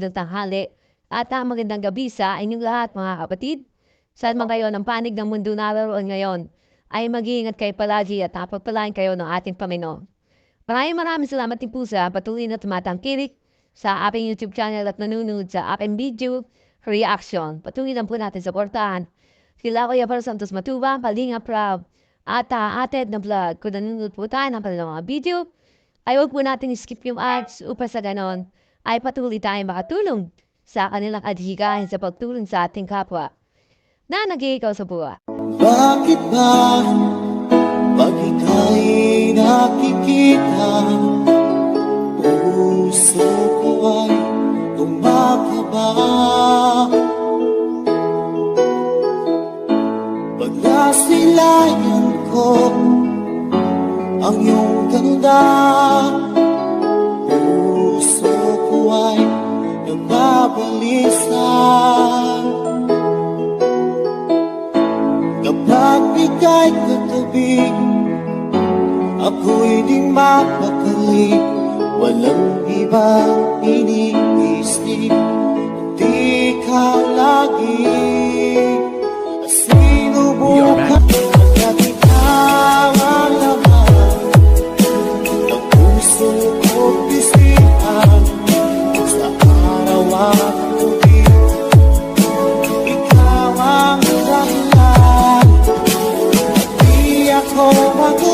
ng tanghali at ah, magandang gabi sa inyong lahat mga kapatid. Saan man kayo ng panig ng mundo naroon ngayon, ay mag-iingat kayo palagi at napagpalain kayo ng ating Panginoon. Maraming maraming salamat din po sa patuloy na tumatangkilik sa aking YouTube channel at nanonood sa aking video reaction. Patuloy lang po natin supportahan. Sila Kuya Par Santos Matuba, Palinga Proud, at uh, ated na vlog. Kung nanonood po tayo ng mga video, ay huwag po natin skip yung ads upang sa ganon ay patuloy tayong makatulong sa kanilang adhigahin sa pagtulong sa ating kapwa na nag-iikaw sa buwa. Bakit ba? Pag ika'y nakikita? Puso ko ay kumakaba Pag nasilayan ko ang iyong ganda nababalisa Kapag ika'y katabi Ako'y di mapakali Walang ibang iniisip Kundi ikaw lagi. Sinubukan Pagkat ikaw ang laman Ng puso ko't isipan Sa araw 落我